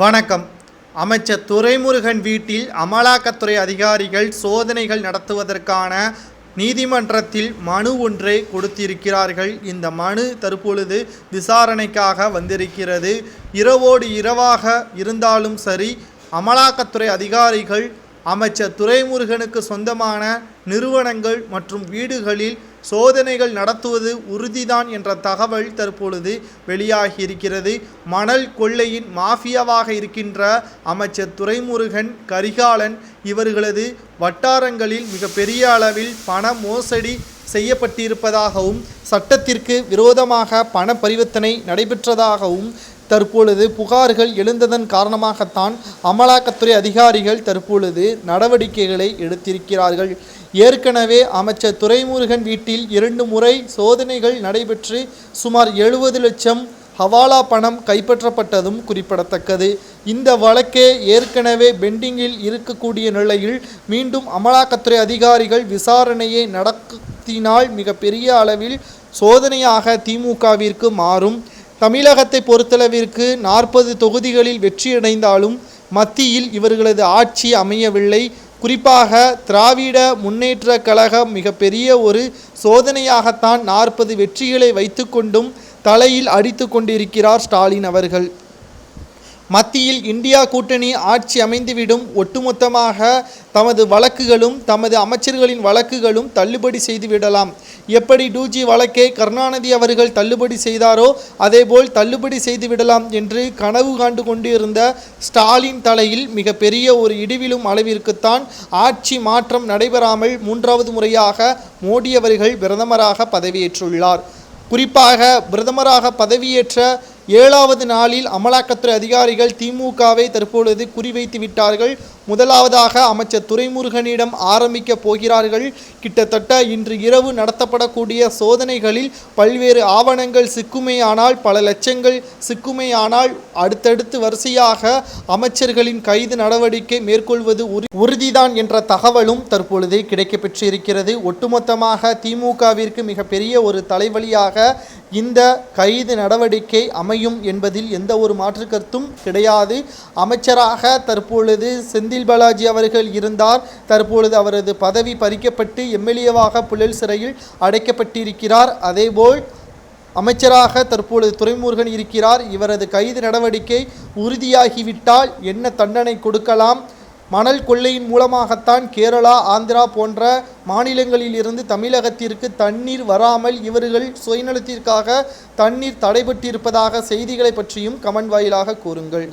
வணக்கம். அமைச்சர் துரைமுருகன் வீட்டில் அமலாக்கத்துறை அதிகாரிகள் சோதனைகள் நடத்துவதற்கான நீதிமன்றத்தில் மனு ஒன்றை கொடுத்திருக்கிறார்கள். இந்த மனு தற்பொழுது விசாரணைக்காக வந்திருக்கிறது. இரவோடு இரவாக இருந்தாலும் சரி அமலாக்கத்துறை அதிகாரிகள் அமைச்சர் துரைமுருகனுக்கு சொந்தமான நிறுவனங்கள் மற்றும் வீடுகளில் சோதனைகள் நடத்துவது உறுதிதான் என்ற தகவல் தற்பொழுது வெளியாகி இருக்கிறது மணல் கொள்ளையின் மாஃபியாவாக இருக்கின்ற அமைச்சர் துரைமுருகன் கரிகாலன் இவர்களது வட்டாரங்களில் மிக பெரிய அளவில் பண மோசடி செய்யப்பட்டிருப்பதாகவும் சட்டத்திற்கு விரோதமாக பண பரிவர்த்தனை நடைபெற்றதாகவும் தற்பொழுது புகார்கள் எழுந்ததன் காரணமாகத்தான் அமலாக்கத்துறை அதிகாரிகள் தற்பொழுது நடவடிக்கைகளை எடுத்திருக்கிறார்கள். ஏற்கனவே அமைச்சர் துரைமுருகன் வீட்டில் இரண்டு முறை சோதனைகள் நடைபெற்று சுமார் எழுபது லட்சம் ஹவாலா பணம் கைப்பற்றப்பட்டதும் குறிப்பிடத்தக்கது. இந்த வழக்கே ஏற்கனவே பெண்டிங்கில் இருக்கக்கூடிய நிலையில் மீண்டும் அமலாக்கத்துறை அதிகாரிகள் விசாரணையை நடத்தினால் மிகப்பெரிய அளவில் சோதனையாக திமுகவிற்கு மாறும். தமிழகத்தை பொறுத்தளவிற்கு நாற்பது தொகுதிகளில் வெற்றியடைந்தாலும் மத்தியில் இவர்களது ஆட்சி அமையவில்லை. குறிப்பாக திராவிட முன்னேற்ற கழகம் மிகப்பெரிய ஒரு சோதனையாகத்தான் நாற்பது வெற்றிகளை வைத்துக்கொண்டும் தலையில் அடித்து கொண்டிருக்கிறார் ஸ்டாலின் அவர்கள். மத்தியில் இந்தியா கூட்டணி ஆட்சி அமைந்துவிடும் ஒட்டுமொத்தமாக தமது வழக்குகளும் தமது அமைச்சர்களின் வழக்குகளும் தள்ளுபடி செய்துவிடலாம். எப்படி டூஜி வழக்கை கருணாநிதி அவர்கள் தள்ளுபடி செய்தாரோ அதேபோல் தள்ளுபடி செய்துவிடலாம் என்று கனவு காண்டு கொண்டிருந்த ஸ்டாலின் தலையில் மிகப்பெரிய ஒரு இடிவிலும் அளவிற்குத்தான் ஆட்சி மாற்றம் நடைபெறாமல் மூன்றாவது முறையாக மோடி அவர்கள் பிரதமராக பதவியேற்றுள்ளார். குறிப்பாக பிரதமராக பதவியேற்ற ஏழாவது நாளில் அமலாக்கத்துறை அதிகாரிகள் திமுகவை தற்பொழுது குறிவைத்து விட்டார்கள். முதலாவதாக அமைச்சர் துரைமுருகனிடம் ஆரம்பிக்க போகிறார்கள். கிட்டத்தட்ட இன்று இரவு நடத்தப்படக்கூடிய சோதனைகளில் பல்வேறு ஆவணங்கள் சிக்குமையானால் பல லட்சங்கள் சிக்குமையானால் அடுத்தடுத்து வரிசையாக அமைச்சர்களின் கைது நடவடிக்கை மேற்கொள்வது உறுதிதான் என்ற தகவலும் தற்பொழுது கிடைக்கப்பெற்றிருக்கிறது. ஒட்டுமொத்தமாக திமுகவிற்கு மிகப்பெரிய ஒரு தலைவலியாக இந்த கைது நடவடிக்கை அமையும் என்பதில் எந்த ஒரு மாற்று கருத்தும் கிடையாது. அமைச்சராக தற்பொழுது செந்தில் பாலாஜி அவர்கள் இருந்தார். தற்பொழுது அவரது பதவி பறிக்கப்பட்டு எம்எல்ஏவாக புழல் சிறையில் அடைக்கப்பட்டிருக்கிறார். அதேபோல் அமைச்சராக தற்பொழுது துரைமுருகன் இருக்கிறார். இவரது கைது நடவடிக்கை உறுதியாகிவிட்டால் என்ன தண்டனை கொடுக்கலாம்? மணல் கொள்ளையின் மூலமாகத்தான் கேரளா ஆந்திரா போன்ற மாநிலங்களில் இருந்து தமிழகத்திற்கு தண்ணீர் வராமல் இவர்கள் சுயநலத்திற்காக தண்ணீர் தடைபட்டிருப்பதாக செய்திகளை பற்றியும் கமெண்ட் வாயிலாக கூறுங்கள்.